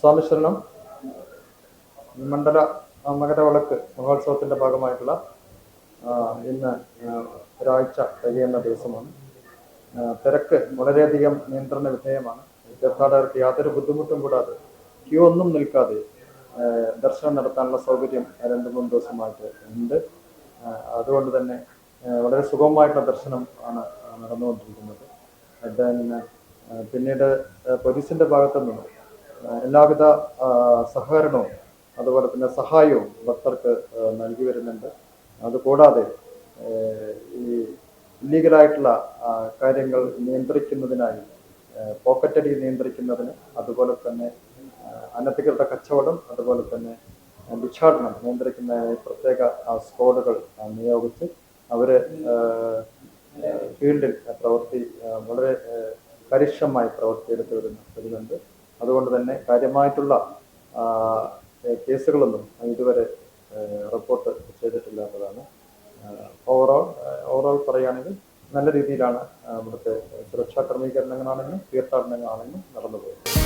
സ്വാമി മണ്ഡല മകരവിളക്ക് മഹോത്സവത്തിന്റെ ഭാഗമായിട്ടുള്ള ഇന്ന് ഒരാഴ്ച കഴിയുന്ന ദിവസമാണ്. തിരക്ക് വളരെയധികം നിയന്ത്രണ വിധേയമാണ്. തീർത്ഥാടകർക്ക് യാതൊരു ബുദ്ധിമുട്ടും കൂടാതെ ക്യൂ ഒന്നും നിൽക്കാതെ ദർശനം നടത്താനുള്ള സൗകര്യം രണ്ട് മൂന്ന് ദിവസമായിട്ട് ഉണ്ട്. അതുകൊണ്ട് തന്നെ വളരെ സുഗമമായിട്ടുള്ള ദർശനം ആണ് നടന്നുകൊണ്ടിരിക്കുന്നത്. പിന്നീട് പോലീസിന്റെ ഭാഗത്തു നിന്നും എല്ലാവിധ സഹകരണവും അതുപോലെ തന്നെ സഹായവും ഭക്തർക്ക് നൽകി വരുന്നുണ്ട്. അതുകൂടാതെ ഈ ഇല്ലീഗലായിട്ടുള്ള കാര്യങ്ങൾ നിയന്ത്രിക്കുന്നതിനായി പോക്കറ്റടി നിയന്ത്രിക്കുന്നതിന് അതുപോലെ തന്നെ അനധികൃത കച്ചവടം അതുപോലെ തന്നെ ഭിക്ഷാടനം നിയന്ത്രിക്കുന്നതിനായി പ്രത്യേക സ്കോഡുകൾ നിയോഗിച്ച് അവർ ഫീൽഡിൽ പ്രവൃത്തി വളരെ കാര്യക്ഷമമായി പ്രവർത്തിയെടുത്ത് വരുന്ന വരുന്നുണ്ട് അതുകൊണ്ട് തന്നെ കാര്യമായിട്ടുള്ള കേസുകളൊന്നും ഇതുവരെ റിപ്പോർട്ട് ചെയ്തിട്ടില്ലാത്തതാണ്. ഓവറോൾ ഓവറോൾ പറയുകയാണെങ്കിൽ നല്ല രീതിയിലാണ് ഇവിടുത്തെ സുരക്ഷാ ക്രമീകരണങ്ങളാണെങ്കിലും തീർത്ഥാടനങ്ങളാണെങ്കിലും നടന്നുപോയത്.